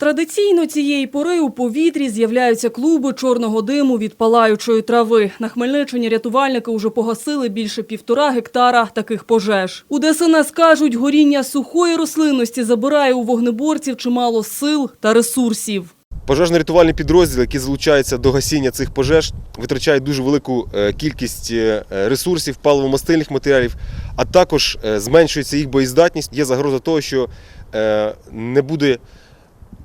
Традиційно цієї пори у повітрі з'являються клуби чорного диму від палаючої трави. На Хмельниччині рятувальники уже погасили більше півтора гектара таких пожеж. У ДСНС кажуть, горіння сухої рослинності забирає у вогнеборців чимало сил та ресурсів. Пожежно-рятувальний підрозділ, який залучається до гасіння цих пожеж, витрачає дуже велику е, кількість е, ресурсів, паливо-мастильних матеріалів, а також е, зменшується їх боєздатність. Є загроза того, що не буде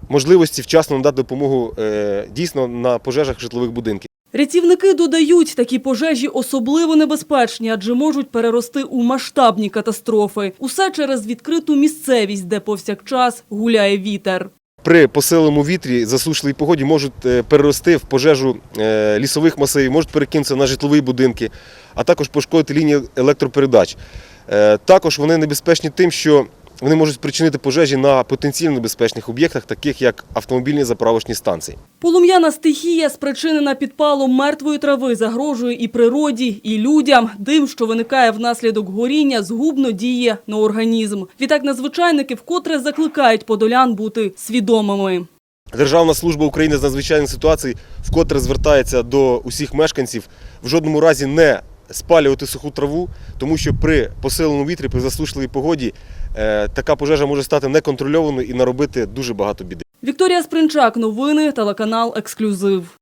можливості вчасно надати допомогу е, дійсно на пожежах житлових будинків. Рятівники додають, такі пожежі особливо небезпечні, адже можуть перерости у масштабні катастрофи. Усе через відкриту місцевість, де повсякчас гуляє вітер. При посиленому вітрі, засушливій погоді можуть е, перерости в пожежу е, лісових масивів, можуть перекинутися на житлові будинки, а також пошкодити лінії електропередач. Також вони небезпечні тим, що вони можуть спричинити пожежі на потенційно небезпечних об'єктах, таких як автомобільні заправочні станції. Полум'яна стихія, спричинена підпалом мертвої трави, загрожує і природі, і людям. Дим, що виникає внаслідок горіння, згубно діє на організм. Відтак надзвичайники вкотре закликають подолян бути свідомими. Державна служба України з надзвичайних ситуацій вкотре звертається до усіх мешканців в жодному разі не спалювати суху траву, тому що при посиленому вітрі, при засушливій погоді, е, така пожежа може стати неконтрольованою і наробити дуже багато біди. Вікторія Спринчак, новини, телеканал «Ексклюзив».